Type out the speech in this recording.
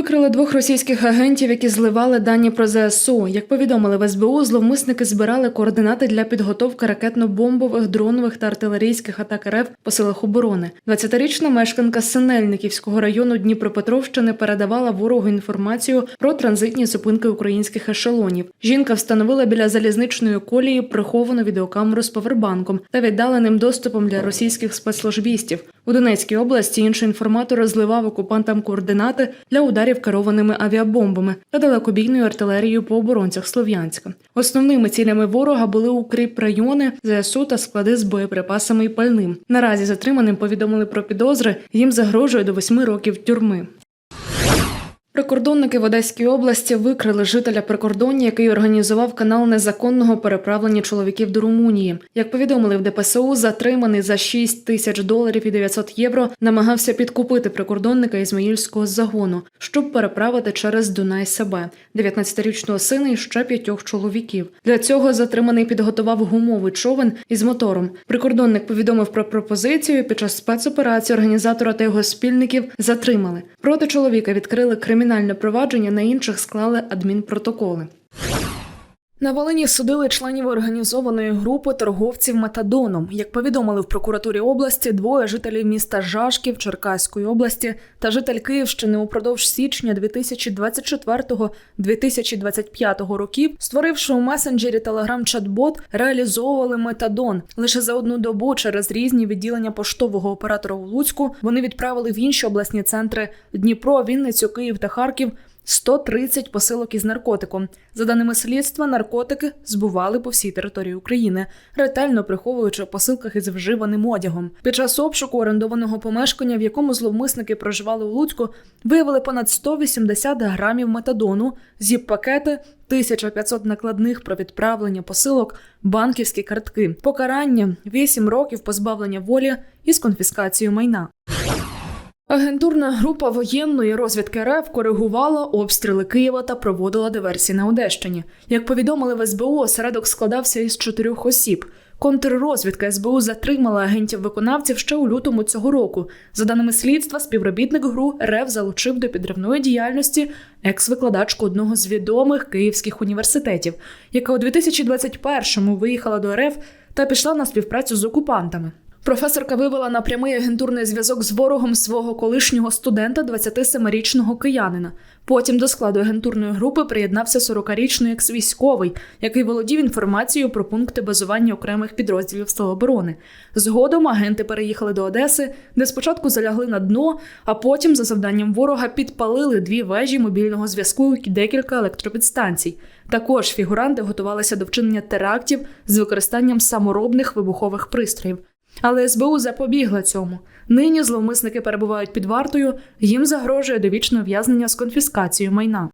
Викрили двох російських агентів, які зливали дані про ЗСУ. Як повідомили в СБУ, зловмисники збирали координати для підготовки ракетно-бомбових, дронових та артилерійських атак РФ по силах оборони. 20-річна мешканка Синельниківського району Дніпропетровщини передавала ворогу інформацію про транзитні зупинки українських ешелонів. Жінка встановила біля залізничної колії приховану відеокамеру з повербанком та віддаленим доступом для російських спецслужбістів. У Донецькій області інший інформатор розливав окупантам координати для ударів керованими авіабомбами та далекобійною артилерією по оборонцях Слов'янська. Основними цілями ворога були укріп райони, ЗСУ та склади з боєприпасами і пальним. Наразі затриманим повідомили про підозри. Їм загрожує до восьми років тюрми. Прикордонники в Одеській області викрили жителя прикордоння, який організував канал незаконного переправлення чоловіків до Румунії. Як повідомили в ДПСУ, затриманий за 6 тисяч доларів і 900 євро намагався підкупити прикордонника Ізмаїльського загону, щоб переправити через Дунай себе, 19-річного сина і ще п'ятьох чоловіків. Для цього затриманий підготував гумовий човен із мотором. Прикордонник повідомив про пропозицію. Під час спецоперації організатора та його спільників затримали. Проти чоловіка відкрили кримінальне провадження, на інших склали адмінпротоколи. На Волині судили членів організованої групи торговців метадоном. Як повідомили в прокуратурі області, двоє жителів міста Жашків Черкаської області та житель Київщини упродовж січня 2024-2025 років, створивши у месенджері Telegram-чат-бот, реалізовували метадон. Лише за одну добу через різні відділення поштового оператора у Луцьку вони відправили в інші обласні центри Дніпро, Вінницю, Київ та Харків 130 посилок із наркотиком. За даними слідства, наркотики збували по всій території України, ретельно приховуючи посилках із вживаним одягом. Під час обшуку орендованого помешкання, в якому зловмисники проживали у Луцьку, виявили понад 180 грамів метадону, зіп-пакети, 1500 накладних про відправлення посилок, банківські картки. Покарання 8 років позбавлення волі із конфіскацією майна. Агентурна група воєнної розвідки РФ коригувала обстріли Києва та проводила диверсії на Одещині. Як повідомили в СБУ, осередок складався із чотирьох осіб. Контррозвідка СБУ затримала агентів-виконавців ще у лютому цього року. За даними слідства, співробітник ГРУ РФ залучив до підривної діяльності екс-викладачку одного з відомих київських університетів, яка у 2021-му виїхала до РФ та пішла на співпрацю з окупантами. Професорка вивела на прямий агентурний зв'язок з ворогом свого колишнього студента, 27-річного киянина. Потім до складу агентурної групи приєднався 40-річний екс-військовий, який володів інформацією про пункти базування окремих підрозділів Сталоборони. Згодом агенти переїхали до Одеси, де спочатку залягли на дно, а потім, за завданням ворога, підпалили дві вежі мобільного зв'язку і декілька електропідстанцій. Також фігуранти готувалися до вчинення терактів з використанням саморобних вибухових пристроїв. Але СБУ запобігла цьому. Нині зловмисники перебувають під вартою, їм загрожує довічне ув'язнення з конфіскацією майна.